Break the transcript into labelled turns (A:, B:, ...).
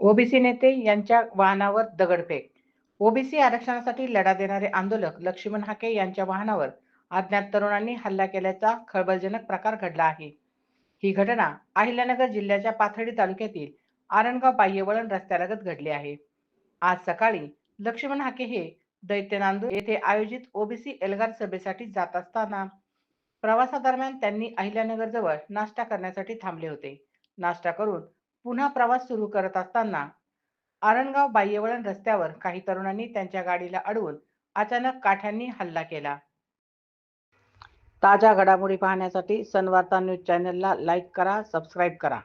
A: OBC नेते यांच्या वाहनावर दगडफेक. ओबीसी आरक्षणासाठी लढा देणारे आंदोलक लक्ष्मण हाके यांच्या वाहनावर अज्ञात तरुणांनी हल्ला केल्याचा खळबळजनक प्रकार घडला आहे. ही घटना अहिल्यानगर जिल्ह्याच्या पाथर्डी तालुक्यातील आरणगाव बाह्यवळण रस्त्यालगत घडली आहे. आज सकाळी लक्ष्मण हाके हे दैत्यनांदूर येथे आयोजित ओबीसी एल्गार सभेसाठी जात असताना प्रवासादरम्यान त्यांनी अहिल्यानगर जवळ नाश्ता करण्यासाठी थांबले होते. नाश्ता करून पुन्हा प्रवास सुरू करत असताना आरणगाव बाह्यवळण रस्त्यावर काही तरुणांनी त्यांच्या गाडीला अडवून अचानक काठ्यांनी हल्ला केला. ताज्या घडामोडी पाहण्यासाठी सनवार्ता न्यूज चॅनलला लाईक करा सबस्क्राईब करा.